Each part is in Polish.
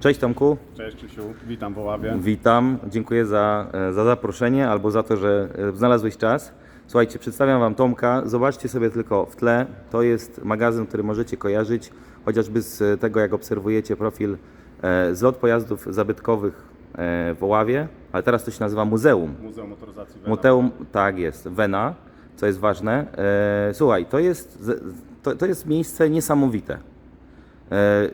Cześć Tomku, Cześć Krzysiu, witam w Oławie. witam. Dziękuję za, e, za zaproszenie albo za to, że e, znalazłeś czas. Słuchajcie, przedstawiam Wam Tomka. Zobaczcie sobie tylko w tle. To jest magazyn, który możecie kojarzyć chociażby z tego, jak obserwujecie profil e, zlot pojazdów zabytkowych e, w Oławie, ale teraz to się nazywa Muzeum. Muzeum Motoryzacji Wena. Muzeum, tak jest, Wena, co jest ważne. E, słuchaj, to jest, to, to jest miejsce niesamowite. E,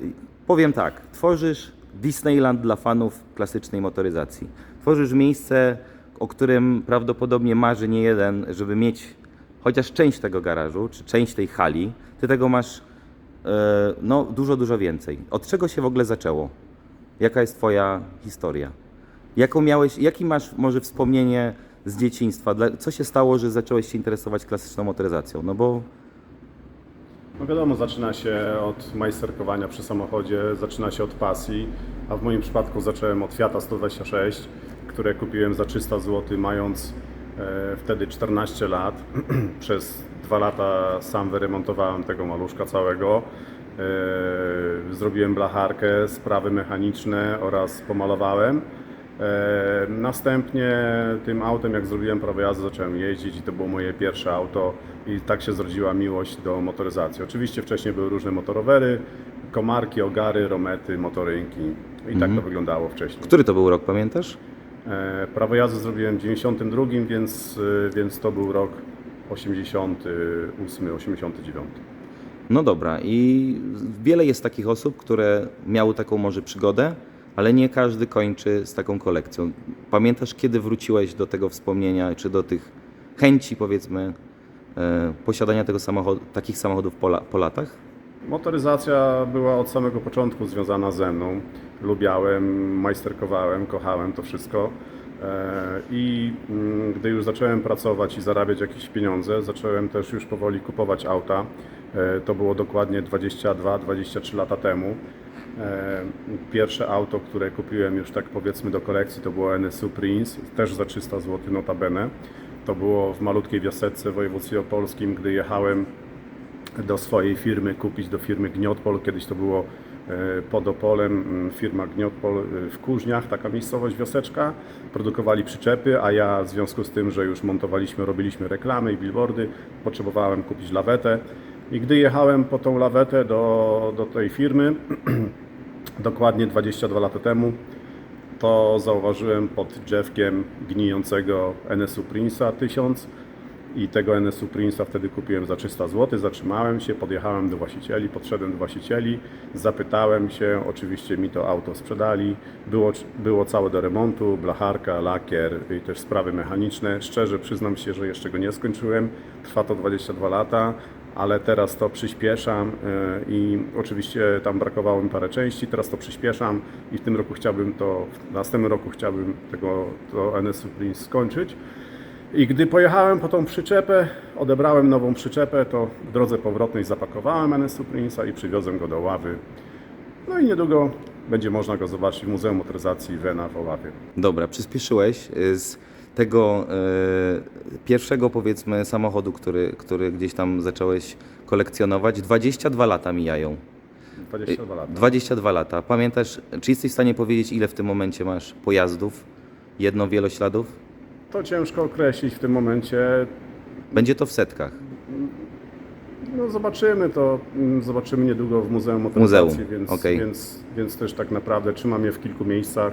powiem tak, tworzysz Disneyland dla fanów klasycznej motoryzacji. Tworzysz miejsce, o którym prawdopodobnie marzy nie jeden, żeby mieć chociaż część tego garażu, czy część tej hali. Ty tego masz e, no, dużo, dużo więcej. Od czego się w ogóle zaczęło? Jaka jest Twoja historia? Jaką miałeś, jaki masz może wspomnienie z dzieciństwa? Co się stało, że zacząłeś się interesować klasyczną motoryzacją? No bo No wiadomo, zaczyna się od majsterkowania przy samochodzie, zaczyna się od pasji, a w moim przypadku zacząłem od Fiata 126, które kupiłem za 300 zł, mając e, wtedy 14 lat. Przez dwa lata sam wyremontowałem tego maluszka całego. E, zrobiłem blacharkę, sprawy mechaniczne oraz pomalowałem. E, Następnie tym autem, jak zrobiłem prawo jazdy, zacząłem jeździć i to było moje pierwsze auto i tak się zrodziła miłość do motoryzacji. Oczywiście wcześniej były różne motorowery, komarki, ogary, romety, motorynki i tak to wyglądało wcześniej. który to był rok, pamiętasz? E, Prawo jazdy zrobiłem w 92, więc, e, więc to był rok 88, 89. No dobra, i wiele jest takich osób, które miały taką może przygodę, ale nie każdy kończy z taką kolekcją. Pamiętasz, kiedy wróciłeś do tego wspomnienia, czy do tych chęci, powiedzmy, e, posiadania tego samochodu, takich samochodów po, po latach? Motoryzacja była od samego początku związana ze mną. Lubiałem, majsterkowałem, kochałem to wszystko. E, I mm, gdy już zacząłem pracować i zarabiać jakieś pieniądze, zacząłem też już powoli kupować auta. E, To było dokładnie 22-23 lata temu. E, Pierwsze auto, które kupiłem już tak powiedzmy do kolekcji, to było NSU Prince, też za 300 zł notabene. To było w malutkiej wioseczce w województwie opolskim, gdy jechałem do swojej firmy, kupić do firmy Gniotpol. Kiedyś to było e, pod Opolem, m, firma Gniotpol e, w Kuźniach, taka miejscowość, wioseczka. Produkowali przyczepy, a ja w związku z tym, że już montowaliśmy, robiliśmy reklamy i billboardy, potrzebowałem kupić lawetę. I gdy jechałem po tą lawetę do, do tej firmy, dokładnie 22 lata temu, to zauważyłem pod drzewkiem gnijącego NSU Prince'a 1000 i tego NSU Prince'a wtedy kupiłem za 300 zł. Zatrzymałem się, podjechałem do właścicieli, podszedłem do właścicieli, zapytałem się, oczywiście mi to auto sprzedali. Było, było całe do remontu, blacharka, lakier i też sprawy mechaniczne. Szczerze przyznam się, że jeszcze go nie skończyłem. Trwa to 22 lata. Ale teraz to przyspieszam yy, i oczywiście tam brakowało mi parę części, teraz to przyspieszam i w tym roku chciałbym to, w następnym roku chciałbym tego to NSU Prince skończyć. I gdy pojechałem po tą przyczepę, odebrałem nową przyczepę, to w drodze powrotnej zapakowałem NSU Prince'a i przywiozłem go do Ławy. No i niedługo będzie można go zobaczyć w Muzeum Motoryzacji Wena w Oławie. Dobra, przyspieszyłeś y, z tego e, pierwszego, powiedzmy, samochodu, który, który gdzieś tam zacząłeś kolekcjonować. 22 lata mijają. 22 lata. 22 lata. Pamiętasz, czy jesteś w stanie powiedzieć, ile w tym momencie masz pojazdów? Jedno wielośladów? To ciężko określić w tym momencie. Będzie to w setkach. No zobaczymy to, mm, zobaczymy niedługo w Muzeum Motoryzacji, Muzeum, więc, okej. więc, więc też tak naprawdę trzymam je w kilku miejscach.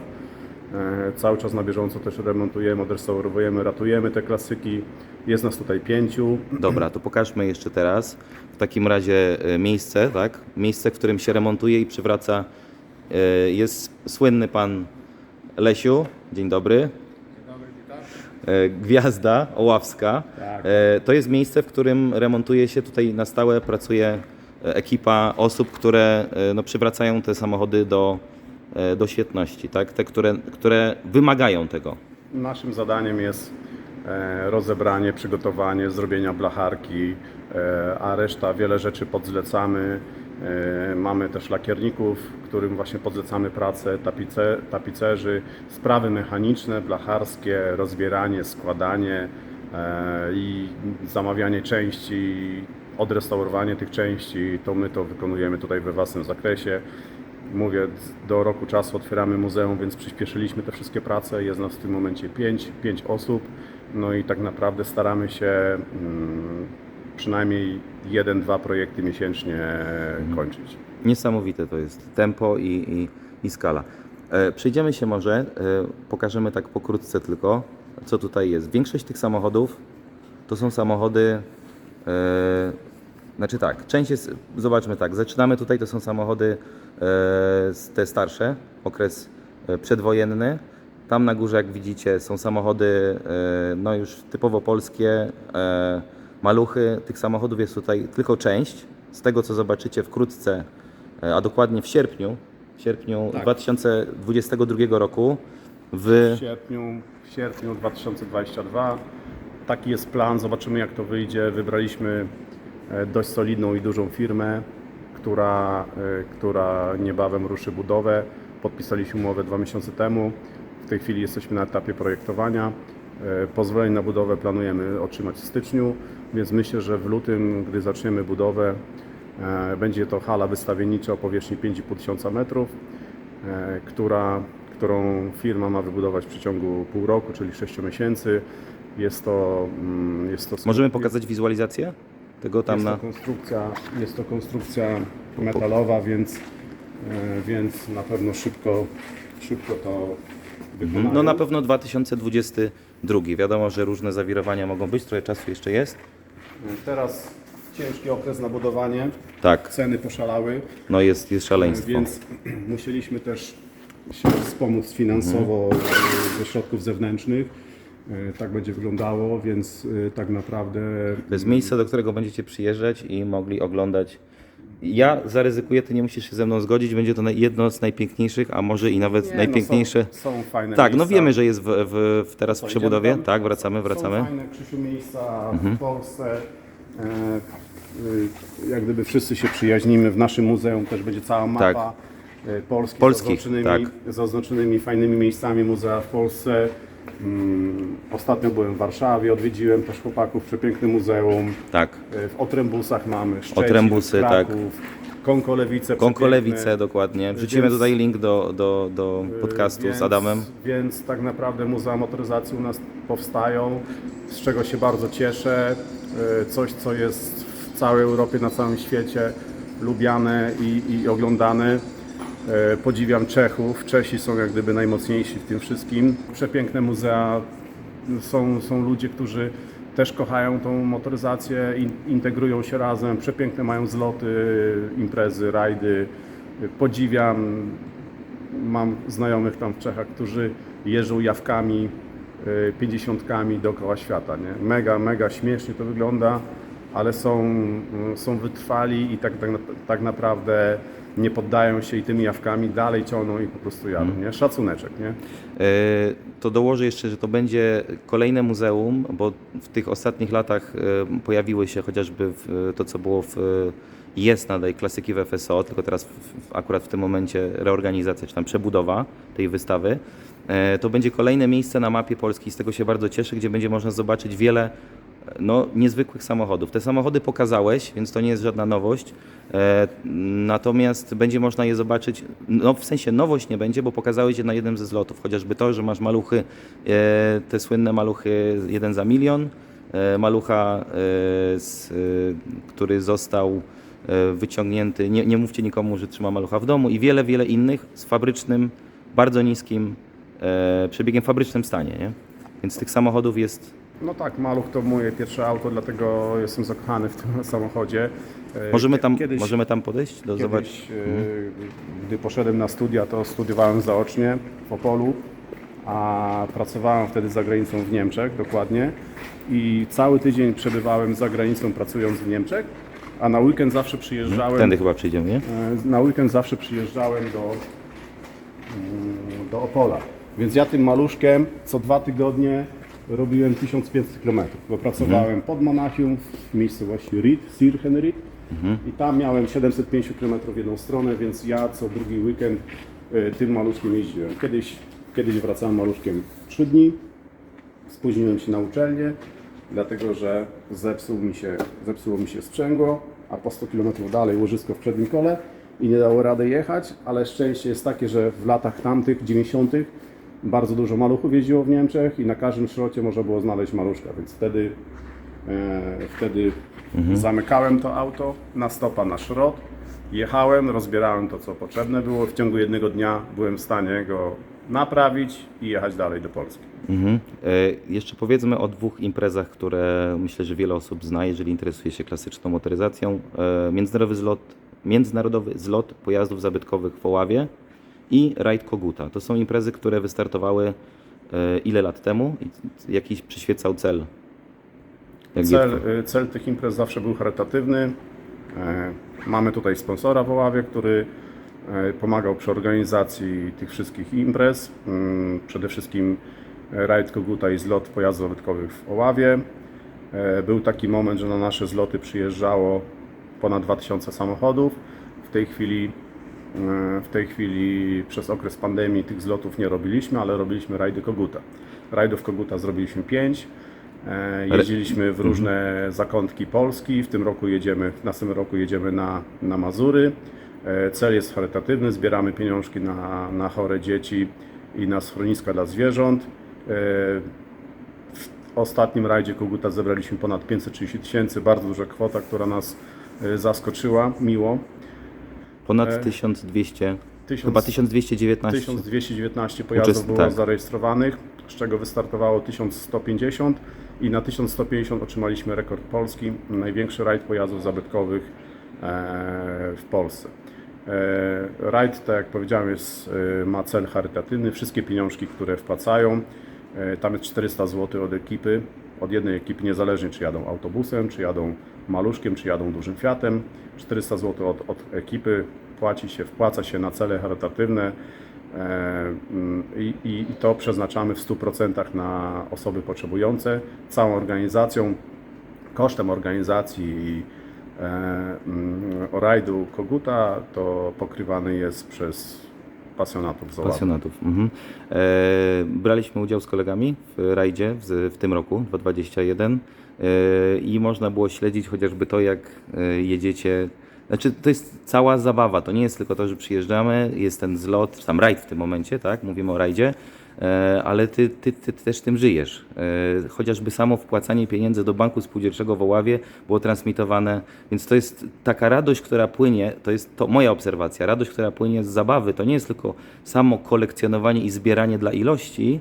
E, cały czas na bieżąco też remontujemy, odrestaurowujemy, ratujemy te klasyki. Jest nas tutaj pięciu. Dobra, to pokażmy jeszcze teraz. W takim razie e, miejsce, tak? Miejsce, w którym się remontuje i przywraca. e, Jest słynny pan Lesiu. Dzień dobry. Gwiazda Oławska. Tak. To jest miejsce, w którym remontuje się tutaj na stałe, pracuje ekipa osób, które no, przywracają te samochody do, do świetności, tak? Te, które, które wymagają tego. Naszym zadaniem jest e, rozebranie, przygotowanie, zrobienia blacharki, e, a reszta wiele rzeczy podzlecamy. E, Mamy też lakierników, którym właśnie podzlecamy pracę, tapice, tapicerzy, sprawy mechaniczne, blacharskie, rozbieranie, składanie e, i zamawianie części, odrestaurowanie tych części. To my to wykonujemy tutaj we własnym zakresie. Mówię, do roku czasu otwieramy muzeum, więc przyspieszyliśmy te wszystkie prace. Jest nas w tym momencie 5, 5 osób. No i tak naprawdę staramy się mm, przynajmniej jeden, dwa projekty miesięcznie kończyć. Niesamowite to jest tempo i, i, i skala. E, przejdziemy się może, e, pokażemy tak pokrótce tylko, co tutaj jest. Większość tych samochodów to są samochody, e, znaczy tak, część jest, zobaczmy tak, zaczynamy tutaj, to są samochody e, te starsze, okres e, przedwojenny. Tam na górze, jak widzicie, są samochody e, no już typowo polskie, e, maluchy. Tych samochodów jest tutaj tylko część. Z tego, co zobaczycie wkrótce, e, a dokładnie w sierpniu, w sierpniu Tak. 2022 roku w... W sierpniu, w sierpniu 2022 taki jest plan, zobaczymy jak to wyjdzie. Wybraliśmy dość solidną i dużą firmę, która, e, która niebawem ruszy budowę. Podpisaliśmy umowę dwa miesiące temu. W tej chwili jesteśmy na etapie projektowania. E, Pozwolenie na budowę planujemy otrzymać w styczniu, więc myślę, że w lutym, gdy zaczniemy budowę, e, będzie to hala wystawiennicza o powierzchni 5,5 tysiąca metrów e, która, którą firma ma wybudować w przeciągu pół roku, czyli 6 miesięcy. Jest to, mm, jest to Możemy pokazać wizualizację tego tam jest na... to konstrukcja, jest to konstrukcja metalowa, więc, e, więc na pewno szybko, szybko to wykonają. No na pewno 2022. Wiadomo, że różne zawirowania mogą być, trochę czasu jeszcze jest. Teraz ciężki okres na budowanie, Tak, ceny poszalały, no jest, jest szaleństwo. więc musieliśmy też się wspomóc finansowo e, ze środków zewnętrznych. E, Tak będzie wyglądało, więc e, tak naprawdę To jest miejsce, do którego będziecie przyjeżdżać i mogli oglądać. Ja zaryzykuję, ty nie musisz się ze mną zgodzić, będzie to jedno z najpiękniejszych, a może i nawet Nie, najpiękniejsze. No są, są fajne tak, no miejsca. wiemy, że jest w, w, w teraz w przebudowie. Tak, wracamy, wracamy. Mhm. Są fajne, Krzysiu, miejsca w Polsce. E, y, jak gdyby wszyscy się przyjaźnimy. W naszym muzeum też będzie cała mapa e, Polski Tak. Polskich, z, oznaczonymi, tak. z oznaczonymi fajnymi miejscami muzea w Polsce. Mm, Ostatnio byłem w Warszawie, odwiedziłem też chłopaków, przepiękne muzeum. Tak. E, W Otrębusach mamy Szczecin, Otrębusy, tak. Kraków, Konkolewice. Konkolewice, przepiękne. dokładnie. Wrzucimy Więc- tutaj link do, do, do podcastu Więc- z Adamem. Więc tak naprawdę muzea motoryzacji u nas powstają, z czego się bardzo cieszę. E, Coś, co jest w całej Europie, na całym świecie lubiane i, i oglądane. E, Podziwiam Czechów. Czesi są jak gdyby najmocniejsi w tym wszystkim. Przepiękne muzea. Są, są ludzie, którzy też kochają tą motoryzację, in, integrują się razem. Przepiękne mają zloty, imprezy, rajdy. Podziwiam Mam znajomych tam w Czechach, którzy jeżdżą jawkami, y, pięćdziesiątkami dookoła świata. Nie? Mega, mega śmiesznie to wygląda, ale są, są wytrwali i tak, tak, tak naprawdę nie poddają się i tymi jawkami dalej ciągną i po prostu jadą. Nie? Szacuneczek. Nie? E, To dołożę jeszcze, że to będzie kolejne muzeum, bo w tych ostatnich latach e, pojawiły się chociażby w, to, co było w, jest nadal klasyki w FSO, tylko teraz w, w, akurat w tym momencie reorganizacja, czy tam przebudowa tej wystawy. E, To będzie kolejne miejsce na mapie Polski, z tego się bardzo cieszę, gdzie będzie można zobaczyć wiele no, niezwykłych samochodów. Te samochody pokazałeś, więc to nie jest żadna nowość. E, natomiast będzie można je zobaczyć, no w sensie nowość nie będzie, bo pokazałeś je na jednym ze zlotów. Chociażby to, że masz maluchy, e, te słynne maluchy jeden za milion, e, malucha, e, z, e, który został e, wyciągnięty, nie, nie mówcie nikomu, że trzyma malucha w domu i wiele, wiele innych z fabrycznym, bardzo niskim e, przebiegiem fabrycznym stanie. Nie? Więc tych samochodów jest No tak, Maluch to moje pierwsze auto, dlatego jestem zakochany w tym samochodzie. E, Możemy tam, Kiedyś- możemy tam podejść? Do. Kiedyś, e, gdy poszedłem na studia, to studiowałem zaocznie w Opolu, a pracowałem wtedy za granicą w Niemczech dokładnie i cały tydzień przebywałem za granicą pracując w Niemczech, a na weekend zawsze przyjeżdżałem, Tędy chyba przyjdziemy, nie? e, na weekend zawsze przyjeżdżałem do, mm, do Opola. Więc ja tym maluszkiem co dwa tygodnie robiłem 1500 km, bo pracowałem pod Monachium w miejscowości Ried, Sirchenried i tam miałem 750 km w jedną stronę, więc ja co drugi weekend y, tym maluszkiem jeździłem. Kiedyś, kiedyś wracałem maluszkiem 3 dni, spóźniłem się na uczelnię, dlatego że zepsuł mi się, zepsuło mi się sprzęgło, a po 100 km dalej łożysko w przednim kole i nie dało rady jechać, ale szczęście jest takie, że w latach tamtych, 90. bardzo dużo maluchów jeździło w Niemczech i na każdym szrocie można było znaleźć maluszka, więc wtedy, e, wtedy zamykałem to auto na stopa na szrot, jechałem, rozbierałem to co potrzebne było, w ciągu jednego dnia byłem w stanie go naprawić i jechać dalej do Polski. Mhm. E, Jeszcze powiedzmy o dwóch imprezach, które myślę, że wiele osób zna, jeżeli interesuje się klasyczną motoryzacją. E, Międzynarodowy zlot, międzynarodowy zlot pojazdów zabytkowych w Oławie i Rajd Koguta. To są imprezy, które wystartowały e, ile lat temu? I Jakiś przyświecał cel? Jak Cel, y, cel tych imprez zawsze był charytatywny. E, Mamy tutaj sponsora w Oławie, który e, pomagał przy organizacji tych wszystkich imprez. Mm, Przede wszystkim e, rajd Koguta i zlot pojazdów zabytkowych w Oławie. E, Był taki moment, że na nasze zloty przyjeżdżało ponad 2000 samochodów. W tej chwili e, w tej chwili przez okres pandemii tych zlotów nie robiliśmy, ale robiliśmy rajdy Koguta. Rajdów Koguta zrobiliśmy 5. Jeździliśmy w różne zakątki Polski. W tym roku jedziemy, w następnym roku jedziemy na, na Mazury. E, Cel jest charytatywny, zbieramy pieniążki na, na chore dzieci i na schroniska dla zwierząt. E, W ostatnim rajdzie Koguta zebraliśmy ponad 530 tysięcy, bardzo duża kwota, która nas e, zaskoczyła miło. Ponad e, 1200, tysiąc- chyba 1219. 1219 pojazdów Uczest- było tak. zarejestrowanych, z czego wystartowało 1150 i na 1150 otrzymaliśmy rekord polski, największy rajd pojazdów zabytkowych e, w Polsce. E, Rajd, tak jak powiedziałem, jest, e, ma cel charytatywny. Wszystkie pieniążki, które wpłacają, e, tam jest 400 zł od ekipy, od jednej ekipy, niezależnie czy jadą autobusem, czy jadą maluszkiem, czy jadą dużym Fiatem. 400 zł od, od ekipy płaci się, wpłaca się na cele charytatywne e, mm, i, i, i to przeznaczamy w 100% na osoby potrzebujące. Całą organizacją, kosztem organizacji e, mm, rajdu Koguta to pokrywany jest przez pasjonatów z Oławy. Pasjonatów. Mhm. E, braliśmy udział z kolegami w rajdzie w, w tym roku, 2021 e, i można było śledzić chociażby to, jak e, jedziecie. Znaczy, to jest cała zabawa. To nie jest tylko to, że przyjeżdżamy, jest ten zlot, czy tam rajd w tym momencie, tak? Mówimy o rajdzie, ale ty, ty, ty też tym żyjesz. E, chociażby samo wpłacanie pieniędzy do Banku Spółdzielczego w Oławie było transmitowane, więc to jest taka radość, która płynie, to jest to moja obserwacja, radość, która płynie z zabawy, to nie jest tylko samo kolekcjonowanie i zbieranie dla ilości,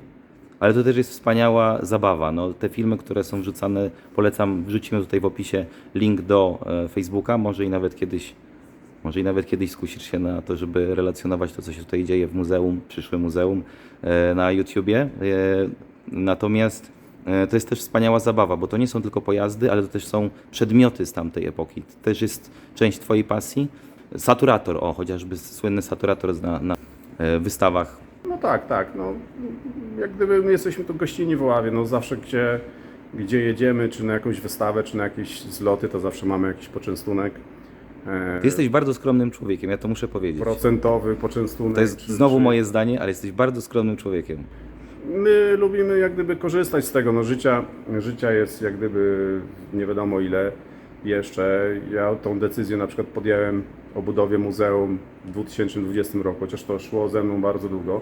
ale to też jest wspaniała zabawa. No, te filmy, które są wrzucane, polecam, wrzucimy tutaj w opisie link do e, Facebooka, może i nawet kiedyś może i nawet kiedyś skusisz się na to, żeby relacjonować to, co się tutaj dzieje w muzeum, przyszłym muzeum e, na YouTubie. E, Natomiast e, to jest też wspaniała zabawa, bo to nie są tylko pojazdy, ale to też są przedmioty z tamtej epoki. To też jest część Twojej pasji. Saturator, o, chociażby słynny saturator na, na wystawach. No tak, tak. No, jak gdyby my jesteśmy tu gościnni w Oławie, no zawsze gdzie, gdzie jedziemy, czy na jakąś wystawę, czy na jakieś zloty, to zawsze mamy jakiś poczęstunek. Ty jesteś bardzo skromnym człowiekiem, ja to muszę powiedzieć. procentowy poczęstunek. To jest czy- znowu czy- moje zdanie, ale jesteś bardzo skromnym człowiekiem. My lubimy jak gdyby korzystać z tego, no życia, życia jest jak gdyby nie wiadomo ile jeszcze. Ja tą decyzję na przykład podjąłem o budowie muzeum w 2020 roku, chociaż to szło ze mną bardzo długo,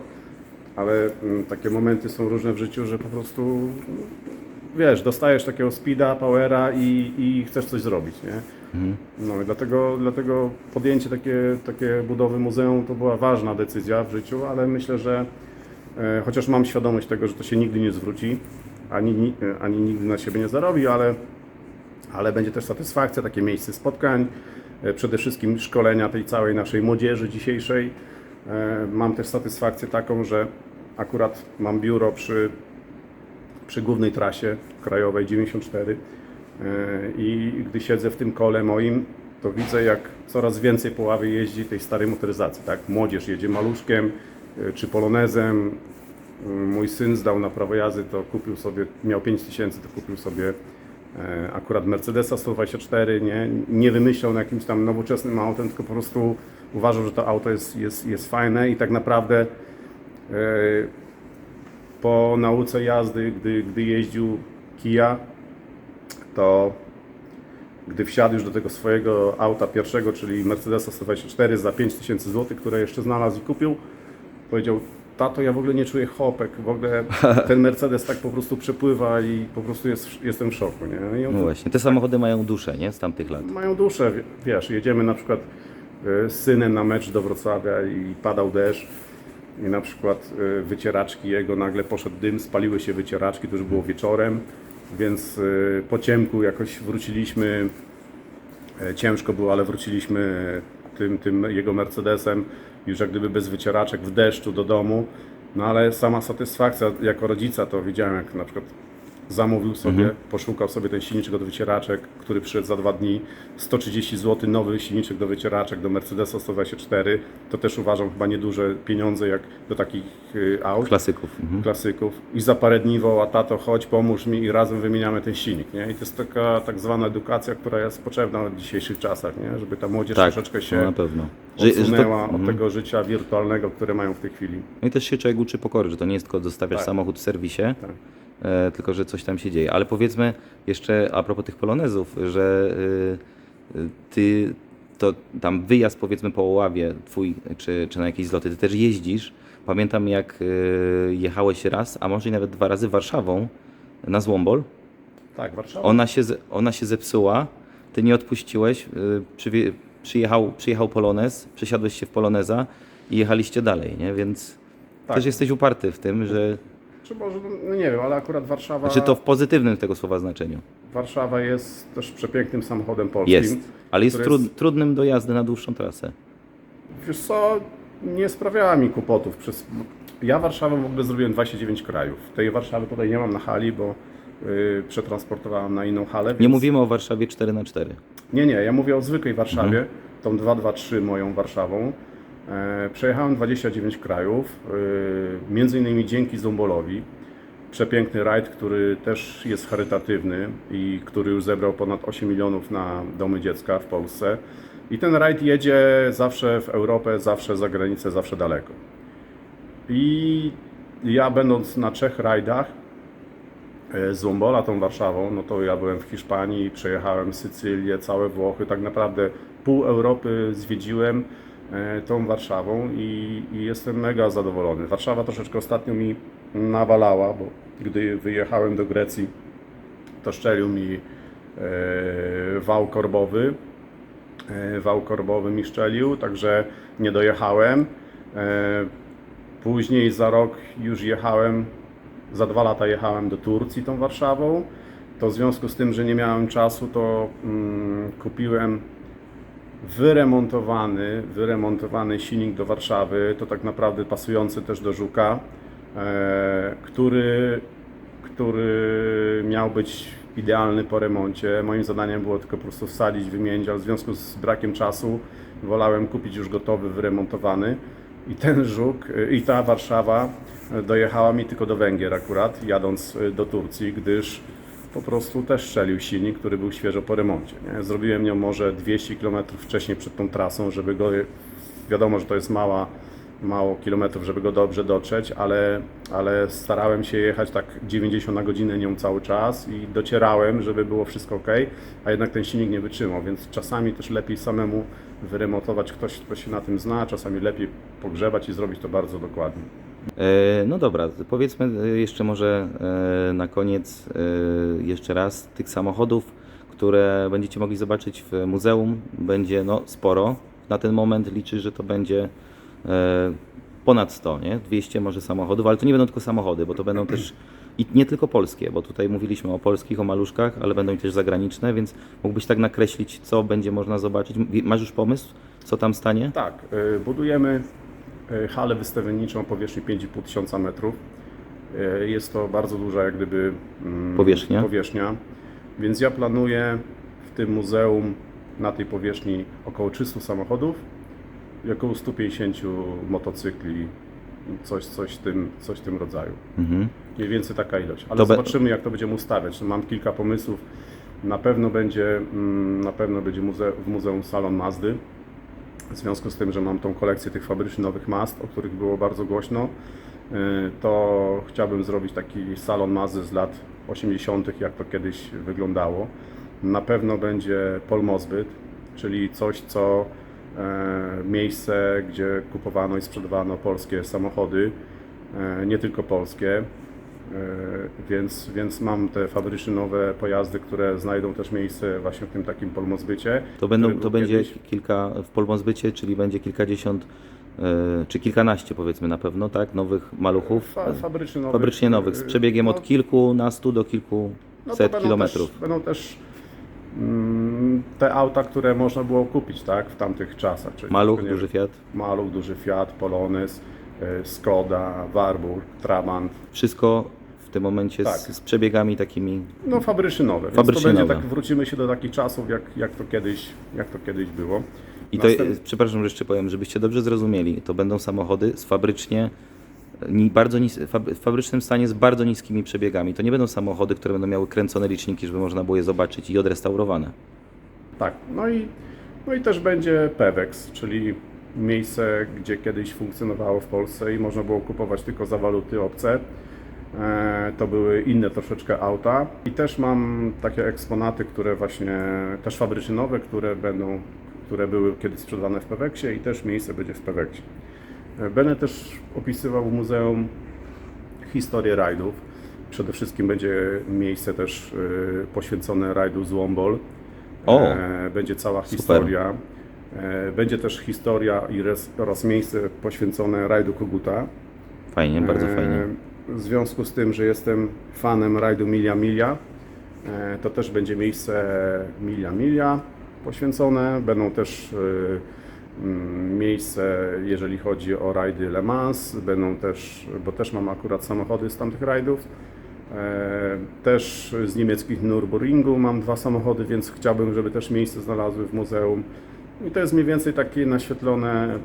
ale mm, takie momenty są różne w życiu, że po prostu wiesz, dostajesz takiego speeda, powera i, i chcesz coś zrobić, nie? No i dlatego, dlatego podjęcie takie, takie budowy muzeum to była ważna decyzja w życiu, ale myślę, że e, chociaż mam świadomość tego, że to się nigdy nie zwróci, ani, ni- e, ani nigdy na siebie nie zarobi, ale, ale będzie też satysfakcja, takie miejsce spotkań, e, przede wszystkim szkolenia tej całej naszej młodzieży dzisiejszej. E, Mam też satysfakcję taką, że akurat mam biuro przy przy głównej trasie krajowej 94 e, i gdy siedzę w tym kole moim, to widzę jak coraz więcej po ławie jeździ tej starej motoryzacji, tak? Młodzież jedzie maluszkiem e, czy polonezem. Mm, Mój syn zdał na prawo jazdy, to kupił sobie, miał 5 tysięcy, to kupił sobie e, akurat Mercedesa 124, nie? nie wymyślał na jakimś tam nowoczesnym autem, tylko po prostu uważał, że to auto jest, jest, jest fajne i tak naprawdę e, po nauce jazdy, gdy, gdy jeździł Kia, to gdy wsiadł już do tego swojego auta pierwszego, czyli Mercedesa 124 za 5000 zł, które jeszcze znalazł i kupił, powiedział, tato, ja w ogóle nie czuję hopek, w ogóle ten Mercedes tak po prostu przepływa i po prostu jest, jestem w szoku, nie? I on No właśnie, te samochody mają duszę, nie? Z tamtych lat. mają duszę, wie- wiesz, jedziemy na przykład e, z synem na mecz do Wrocławia i padał deszcz i na przykład e, wycieraczki jego, nagle poszedł dym, spaliły się wycieraczki, to już było wieczorem, więc e, po ciemku jakoś wróciliśmy, e, ciężko było, ale wróciliśmy tym, tym jego Mercedesem, już jak gdyby bez wycieraczek w deszczu do domu, no ale sama satysfakcja jako rodzica to widziałem, jak na przykład zamówił sobie, poszukał sobie ten silniczek do wycieraczek, który przyszedł za dwa dni, 130 zł nowy silniczek do wycieraczek do Mercedesa 124, to też uważam chyba nieduże pieniądze jak do takich y, aut Klasyków. Mhm. klasyków i za parę dni woła tato, chodź, pomóż mi i razem wymieniamy ten silnik, nie? I to jest taka tak zwana edukacja, która jest potrzebna w dzisiejszych czasach, nie? Żeby ta młodzież Tak, troszeczkę no się na pewno. Że- że to- odsunęła od mhm. tego życia wirtualnego, które mają w tej chwili. No i też się człowiek uczy pokory, że to nie jest tylko zostawiasz Tak. samochód w serwisie, Tak. E, tylko że coś tam się dzieje. Ale powiedzmy jeszcze a propos tych polonezów, że y, y, ty to tam wyjazd powiedzmy po Oławie twój, czy, czy na jakieś zloty, ty też jeździsz. Pamiętam jak jechałeś raz, a może i nawet dwa razy Warszawą na Złombol. Tak, Warszawa. Ona się, ona się zepsuła, ty nie odpuściłeś, przywie, przyjechał, przyjechał Polonez, przesiadłeś się w Poloneza i jechaliście dalej, nie? Więc Tak. też jesteś uparty w tym, że Czy może, no nie wiem, ale akurat Warszawa, znaczy to w pozytywnym tego słowa znaczeniu Warszawa jest też przepięknym samochodem polskim. jest, ale jest trud, trudnym do jazdy na dłuższą trasę. Wiesz co, nie sprawiała mi kłopotów. Przez... Ja Warszawę w ogóle zrobiłem 29 krajów. Tej Warszawy tutaj nie mam na hali, bo yy, przetransportowałem na inną halę. Nie więc- mówimy o Warszawie 4 na 4 Nie, nie, ja mówię o zwykłej Warszawie, Mhm. tą 223 moją Warszawą. E, przejechałem 29 krajów, e, między innymi dzięki Zumbolowi. Przepiękny rajd, który też jest charytatywny i który już zebrał ponad 8 milionów na domy dziecka w Polsce. I ten rajd jedzie zawsze w Europę, zawsze za granicę, zawsze daleko. I ja będąc na trzech rajdach, e, z Lombola tą Warszawą, no to ja byłem w Hiszpanii, przejechałem Sycylię, całe Włochy, tak naprawdę pół Europy zwiedziłem tą Warszawą i, i jestem mega zadowolony. Warszawa troszeczkę ostatnio mi nawalała, bo gdy wyjechałem do Grecji, to szczelił mi e, wał korbowy, e, wał korbowy mi szczelił, także nie dojechałem. E, Później za rok już jechałem, za dwa lata jechałem do Turcji tą Warszawą. To w związku z tym, że nie miałem czasu, to mm, kupiłem wyremontowany, wyremontowany silnik do Warszawy, to tak naprawdę pasujący też do Żuka, e, który, który miał być idealny po remoncie. Moim zadaniem było tylko po prostu wsadzić, wymienić, ale w związku z brakiem czasu wolałem kupić już gotowy, wyremontowany. I ten Żuk y, i ta Warszawa y, dojechała mi tylko do Węgier akurat, jadąc do Turcji, gdyż po prostu też strzelił silnik, który był świeżo po remoncie. Nie? Zrobiłem ją może 200 km wcześniej przed tą trasą, żeby go, wiadomo, że to jest mała, mało kilometrów, żeby go dobrze dotrzeć, ale, ale starałem się jechać tak 90 na godzinę nią cały czas i docierałem, żeby było wszystko ok, a jednak ten silnik nie wytrzymał, więc czasami też lepiej samemu wyremontować ktoś, kto się na tym zna, czasami lepiej pogrzebać i zrobić to bardzo dokładnie. E, No dobra, powiedzmy e, jeszcze może e, na koniec jeszcze raz tych samochodów, które będziecie mogli zobaczyć w muzeum, będzie no sporo. Na ten moment liczy, że to będzie ponad 100, nie? 200 może samochodów, ale to nie będą tylko samochody, bo to będą też i nie tylko polskie, bo tutaj mówiliśmy o polskich, o maluszkach, ale będą i też zagraniczne, więc mógłbyś tak nakreślić, co będzie można zobaczyć. Masz już pomysł, co tam stanie? Tak, budujemy halę wystawienniczą o powierzchni 5,5 tysiąca metrów. Y, Jest to bardzo duża jak gdyby mm, Powierzchnia. powierzchnia, więc ja planuję w tym muzeum na tej powierzchni około 300 samochodów i około 150 motocykli, coś, coś, w tym, coś w tym rodzaju. Mhm. Mniej więcej taka ilość. Ale To zobaczymy, jak to będziemy ustawiać. Mam kilka pomysłów. Na pewno będzie, mm, na pewno będzie muze- w Muzeum Salon Mazdy. W związku z tym, że mam tą kolekcję tych fabrycznych nowych Mazd, o których było bardzo głośno, y, to chciałbym zrobić taki salon Mazdy z lat 80., jak to kiedyś wyglądało. Na pewno będzie polmozbyt, czyli coś, co e, miejsce, gdzie kupowano i sprzedawano polskie samochody, e, nie tylko polskie. E, Więc, więc mam te fabryczne nowe pojazdy, które znajdą też miejsce właśnie w tym takim polmozbycie. To, będą, to będzie kiedyś- kilka w Polmozbycie, czyli będzie kilkadziesiąt e, czy kilkanaście powiedzmy na pewno, tak? Nowych maluchów. Fa, fabrycznie nowych. Fabrycznie nowych, z przebiegiem No, od kilkunastu do kilkuset no będą kilometrów. Też, będą też mm, te auta, które można było kupić tak, w tamtych czasach. Czyli Maluch, nie- duży Fiat. Maluch, duży Fiat, Polonez, e, Skoda, Warburg, Trabant. Wszystko tym momencie Tak. z, z przebiegami takimi. No fabrycznie nowe. Więc Fabrycznie to będzie tak, wrócimy się do takich czasów, jak, jak, to, kiedyś, jak to kiedyś było. I to, Następ- przepraszam, że jeszcze powiem, żebyście dobrze zrozumieli, to będą samochody z fabrycznie, ni- bardzo nis, w fabrycznym stanie z bardzo niskimi przebiegami. To nie będą samochody, które będą miały kręcone liczniki, żeby można było je zobaczyć i odrestaurowane. Tak, no i, no i też będzie Pewex, czyli miejsce, gdzie kiedyś funkcjonowało w Polsce i można było kupować tylko za waluty obce. E, To były inne troszeczkę auta. I też mam takie eksponaty, które właśnie, też fabrycznie nowe, które będą, które były kiedyś sprzedawane w Peweksie i też miejsce będzie w Peweksie. E, Będę też opisywał w muzeum historię rajdów. Przede wszystkim będzie miejsce też y, poświęcone rajdu z Wombol. O! E, Będzie cała historia. E, Będzie też historia i oraz miejsce poświęcone rajdu Koguta. Fajnie, bardzo E, fajnie. W związku z tym, że jestem fanem rajdu Milia Milia, e, to też będzie miejsce Milia Milia poświęcone. Będą też e, mm, miejsce, jeżeli chodzi o rajdy Le Mans, będą też, bo też mam akurat samochody z tamtych rajdów. E, Też z niemieckich Nürburgringu mam dwa samochody, więc chciałbym, żeby też miejsce znalazły w muzeum. I to jest mniej więcej takie naświetlone,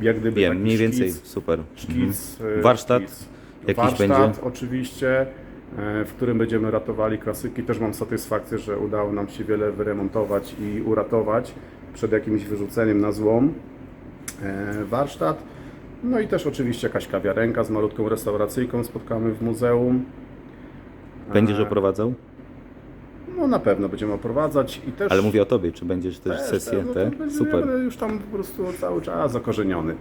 jak gdyby Wiem, mniej więcej, szkic, super. szkic, Mhm. Warsztat szkic. Jakiś Warsztat będzie? oczywiście, e, w którym będziemy ratowali klasyki. Też mam satysfakcję, że udało nam się wiele wyremontować i uratować przed jakimś wyrzuceniem na złom. E, Warsztat. No i też oczywiście jakaś kawiarenka z malutką restauracyjką spotkamy w muzeum. Będziesz E, oprowadzał? No na pewno będziemy oprowadzać i też... Ale mówię o tobie, czy będziesz też Też, sesję no te? będzie- Super. Już tam po prostu cały czas zakorzeniony.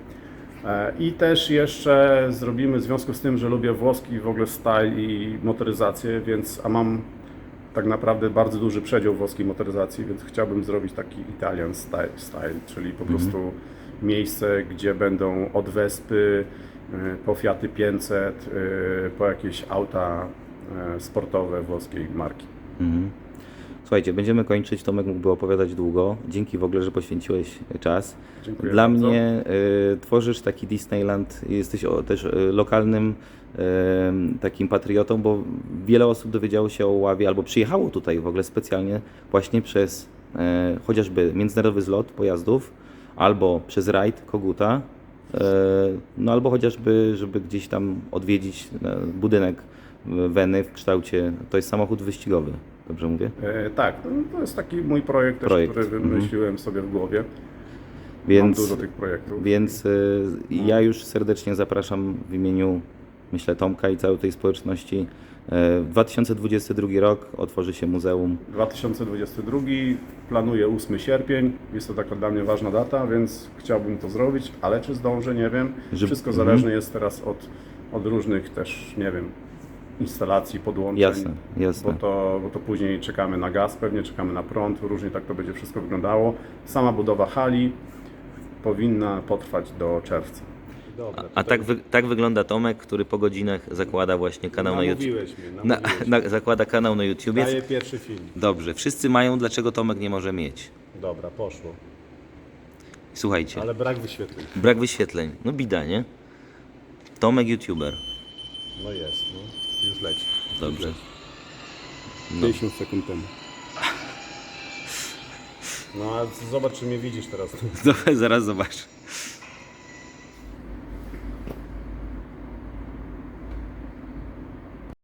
I też jeszcze zrobimy, w związku z tym, że lubię włoski w ogóle style i motoryzację, więc, a mam tak naprawdę bardzo duży przedział włoskiej motoryzacji, więc chciałbym zrobić taki Italian style, style czyli po prostu miejsce, gdzie będą od Wespy, e, po Fiaty 500, e, po jakieś auta e, sportowe włoskiej marki. Mhm. Słuchajcie, będziemy kończyć. Tomek mógłby opowiadać długo. Dzięki w ogóle, że poświęciłeś czas. Dziękuję Dla bardzo. mnie y, tworzysz taki Disneyland, jesteś o, też y, lokalnym y, takim patriotą, bo wiele osób dowiedziało się o Ławie albo przyjechało tutaj w ogóle specjalnie właśnie przez y, chociażby międzynarodowy zlot pojazdów, albo przez rajd Koguta, y, no albo chociażby, żeby gdzieś tam odwiedzić budynek Weny w kształcie, to jest samochód wyścigowy, dobrze mówię? E, tak, no, to jest taki mój projekt, też, Projekt, który mhm. wymyśliłem sobie w głowie. Mam Więc dużo tych projektów. Więc y, ja już serdecznie zapraszam w imieniu, myślę, Tomka i całej tej społeczności. Y, 2022 rok otworzy się muzeum. 2022 planuję 8 sierpień. Jest to taka dla mnie ważna data, więc chciałbym to zrobić, ale czy zdążę, nie wiem. Wszystko mhm. zależne jest teraz od, od różnych też, nie wiem, instalacji, podłączeń. Jasne, jasne. Bo to, bo to później czekamy na gaz, pewnie czekamy na prąd, różnie tak to będzie wszystko wyglądało. Sama budowa hali powinna potrwać do czerwca. Dobra, A tak, wy, tak wygląda Tomek, który po godzinach zakłada właśnie kanał na YouTube. Namówiłeś mnie, Na, namówiłeś. na, zakłada kanał na YouTube. Daję pierwszy film. Dobrze, wszyscy mają, dlaczego Tomek nie może mieć. Dobra, poszło. Słuchajcie, Ale brak wyświetleń. brak wyświetleń. No bida, nie? Tomek YouTuber. No jest, no. Już leci. Dobrze. No. 50 sekund temu. No a zobacz, czy mnie widzisz teraz. Zaraz zobacz.